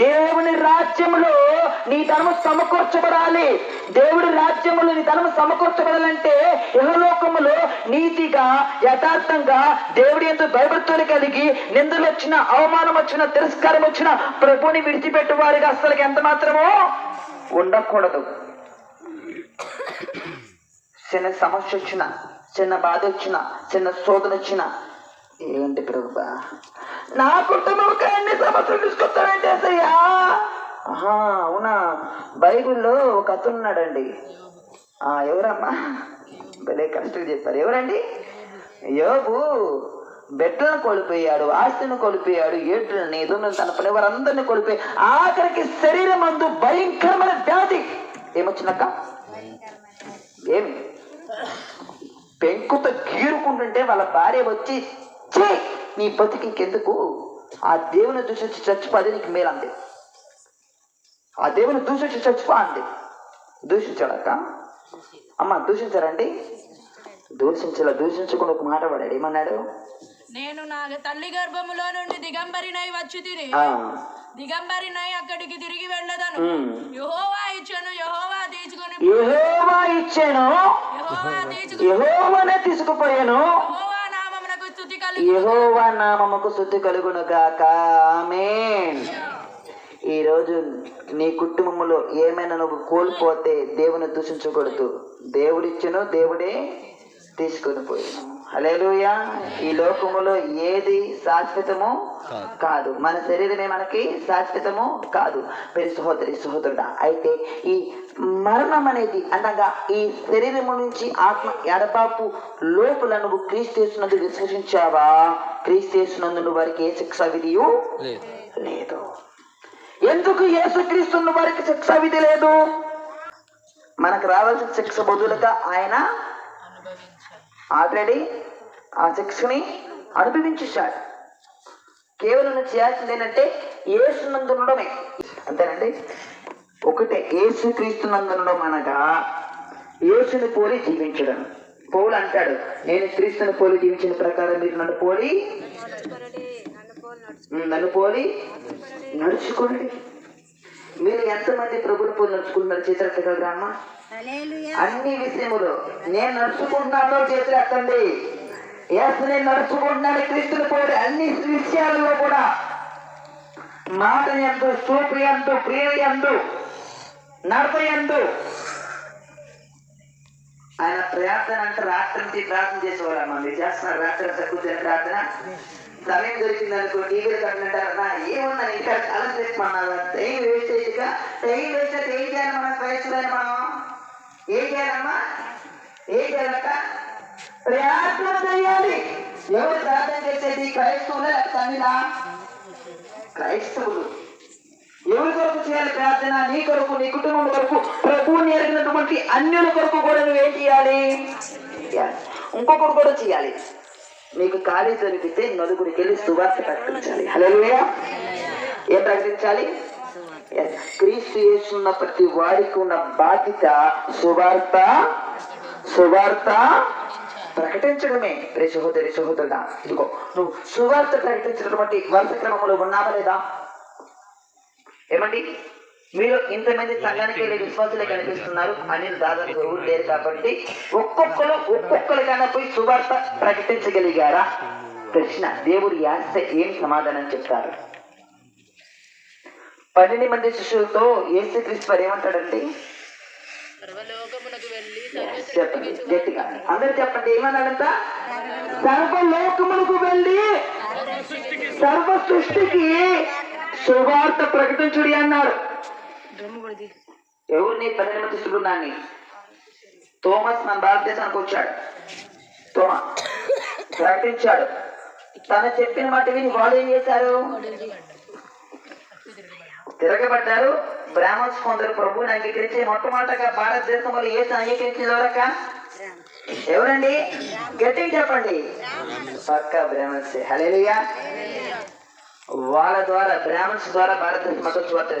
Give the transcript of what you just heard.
దేవుని రాజ్యంలో నీ ధనము సమకూర్చబడాలి. దేవుడి రాజ్యములో నీ ధనము సమకూర్చబడాలంటే యహలోకములో నీతిగా యథార్థంగా దేవుడి ఎందు భయభక్తులు కలిగి నిందలు వచ్చిన అవమానం వచ్చిన తిరస్కారం వచ్చిన ప్రభుని విడిచిపెట్టు వారిగా అసలు ఎంత మాత్రమో ఉండకూడదు. చిన్న సమస్య వచ్చిన చిన్న బాధ వచ్చిన చిన్న శోధన వచ్చిన ఏంటి ప్రభా నా కుటుంబంకి అన్ని సమస్యలు తీసుకొస్తానంటే అసయ్యా ఆహా, అవునా? బైబిల్లో ఒక అతను ఉన్నాడండి. ఆ, ఎవరమ్మా? భలే కష్టం చెప్పారు ఎవరండి? యోబు. బిడ్డలను కోల్పోయాడు ఆస్తిని కోల్పోయాడు ఏడ్లను ఎదురు తన పని వారందరినీ కోల్పోయి ఆఖరికి శరీరం అందు భయంకరమైన వ్యాధి. ఏమొచ్చినక్క ఏమి? పెంకుతో గీరుకుంటుంటే వాళ్ళ భార్య వచ్చి చే నీ బతికి ఇంకెందుకు? ఆ దేవుని దూషించి చచ్చిపోతే నీకు మేలు అంది. ఆ దేవుని దూషించి చచ్చిపో అంది. దూషించాడక్క? అమ్మ దూషించారండి? దూషించలా దూషించకుండా ఒక మాట పడాడు. ఏమన్నాడు? నేను నా తల్లి గర్భములో నుండి దిగంబరినై వచ్చి తిని ఆ, దిగంబరినై అక్కడికి తిరిగి వెళ్ళదను. యహోవా ఇచ్చాను యహోవా తీసుకుని యెహోవా ఇచ్చాను. యెహోవానే తీసుకుపోయాను. కలిగి యెహోవా నామముకు శుద్ధి కలుగును గాక. ఆమేన్. ఈ రోజు నీ కుటుంబంలో ఏమైనా నువ్వు కోల్పోతే దేవుని దూషించకూడదు. దేవుడిచ్చను దేవుడే తీసుకొని పోయాను హలేలుయా ఈ లోకములో ఏది శాశ్వతము కాదు. మన శరీరమే మనకి శాశ్వతము కాదు. పెరి సహోదరి సహోదరుడా అయితే ఈ మరణం అనేది అనగా ఈ శరీరము నుంచి ఆత్మ ఎడబాపు లోపల నువ్వు క్రీస్తేస్తున్నందు విశ్వసించావా? క్రీస్తేస్తున్నందు వారికి ఏ శిక్ష విధియు? లేదు. ఎందుకు యేసుక్రీస్తున్న వారికి శిక్ష విధి లేదు? మనకు రావాల్సిన శిక్ష బదులుగా ఆయన ఆల్రెడీ ఆ శిక్షని అనుభవించేశాడు కేవలం చేయాల్సింది ఏంటంటే ఏసునందు ఉండడమే. అంతేనండి? ఒకటే ఏసు క్రీస్తునందుండడం అనగా యేసుని పోలి జీవించడం. పౌలు అంటాడు నేను క్రీస్తుని పోలి జీవించిన ప్రకారం మీరు నన్ను పోలి నన్ను పోలి నడుచుకోండి మీరు ఎంతమంది ప్రభుని పోలి నడుచుకుంటున్నారు చేతులెత్తగలరా అమ్మ? అన్ని విషయములు. నేను నడుచుకుంటున్నాను చేతులెత్తండి. ఎస్ నేను నడుచుకుంటున్నాను క్రీస్తుని పోయి అన్ని విషయాలలో కూడా మాట ఎందు చూపు ఎందు ప్రియ ఎందు నడత ఎందు ఆయన ప్రార్థన అంటే రాత్రి నుంచి ప్రార్థన చేసేవాళ్ళ మీరు చేస్తున్నారు రాత్రి తక్కువ ప్రార్థన. సమయం దొరికింది అనుకో టీవీలు కట్టినట్టారా ఏముందని ఇంకా చాలా చేసుకున్నావు టైం వేస్ట్ అయ్యేదిగా టైం వేస్ట్ అయితే ఏం చేయాలి మనం? క్రైస్తులని మనం ఏం చేయాలమ్మా? ఏం చేయాలట? ప్రయత్నం చేయాలి. ఎవరు ప్రార్థన చేసేది? క్రైస్తవులే లేకపోతే క్రైస్తవులు. ఎవరి కొరకు చేయాలి ప్రార్థన? నీ కొరకు నీ కుటుంబం కొరకు ప్రభు నేర్పినటువంటి అన్యుల కొరకు కూడా నువ్వేం చేయాలి? చేయాలి. ఇంకొకరు కూడా చేయాలి. నీకు ఖాళీ దొరికితే నలుగురికి వెళ్ళి సువార్త ప్రకటించాలి. హలో ఏం ప్రకటించాలి? క్రీస్తు చేస్తున్న ప్రతి వారికి ఉన్న బాధ్యత సువార్త సువార్త ప్రకటించడమే. రే సహోదరి సహోదరుడా ఇదిగో నువ్వు సువార్త ప్రకటించినటువంటి వరుస క్రమంలో ఉన్నావా లేదా? ఏమండి? మీరు ఇంతమంది సంఘానికి వెళ్ళే విశ్వాసులే కనిపిస్తున్నారు. అని దాదాపు ఎవరు లేరు కాబట్టి ఒక్కొక్కరు ఒక్కొక్కరికైనా పోయి సువార్త ప్రకటించగలిగారా? ప్రశ్న దేవుడు యాస్తే ఏం సమాధానం చెప్తారు? పన్నెండు మంది శిష్యులతో యేసుక్రీస్తు వారు ఏమంటాడండి చెప్పండి గట్టిగా. అందరు చెప్పండి ఏమన్నాడంట? సర్వలోకములకు వెళ్ళి సర్వ సృష్టికి సువార్త ప్రకటించుడి అన్నాడు. ఎవరిని? పన్నెండు మంది శిష్యులున్నాన్ని తోమస్ మన భారతదేశానికి వచ్చాడు. తోమ ప్రకటించాడు. తను చెప్పిన మాట విని వాళ్ళు ఏం చేశారు? తిరగబడ్డారు. బ్రాహ్మణ్స్ కొందరు ప్రభువుని అంగీకరించి మొట్టమొదటగా భారతదేశంలో ఏ అంగీకరించిన ఎవరక్క? ఎవరండి? గట్టిగా చెప్పండి. పక్క బ్రాహ్మణ్స్ హలేలుయా వాళ్ళ ద్వారా బ్రాహ్మణ్స్ ద్వారా భారతదేశం మత స్వార్థ